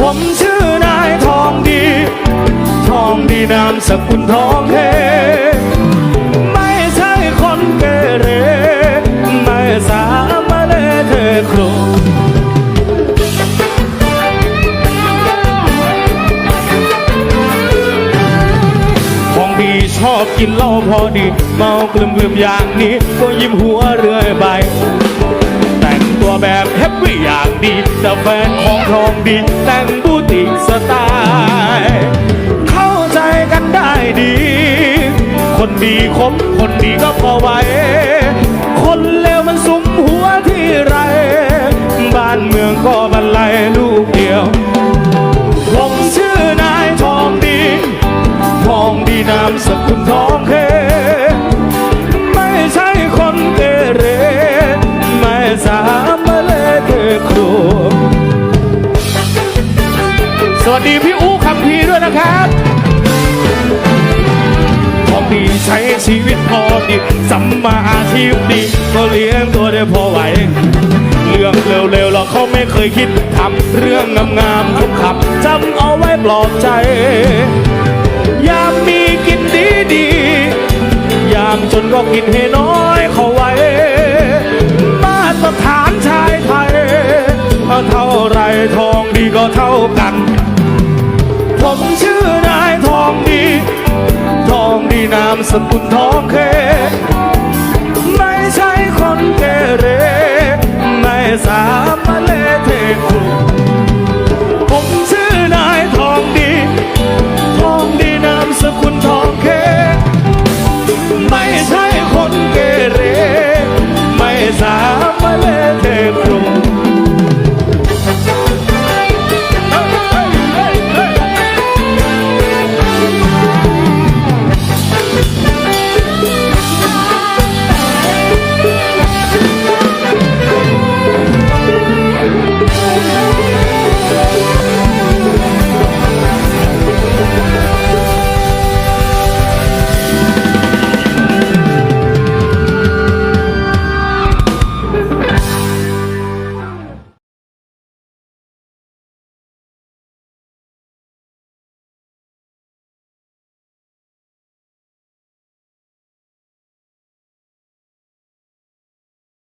ผมชื่อนายทองดี ทองดีนามสกุลทองเท อบกินเหล้าพอดี เมากลืมกลืมอย่างนี้ ก็ยิ้มหัวเรื่อยไป แต่งตัวแบบแฮปปี้อย่างดีแต่แฟนของทองดี แต่งบูติกสไตล์เข้าใจกันได้ดี คนดีคบคนดีก็พอไหว สกุลทองเคไม่ใช่คนเกเร ไม่สามารถเลยเธอครูสวัสดีพี่อู้คำพีร์ด้วยนะครับทองดีใช้ชีวิตพอดีสัมมาอาชีพดีก็เลี้ยงตัวได้พอไหวเรื่องเร็วๆเราเขาไม่เคยคิดทำเรื่องงามๆขำๆจำเอาไว้ปลอบใจ ก็กินให้น้อยเขาไว้ มาตรฐานชายไทยเท่าไรทองดีก็เท่ากัน ผมชื่อนายทองดี ทองดีนามสกุลทองเค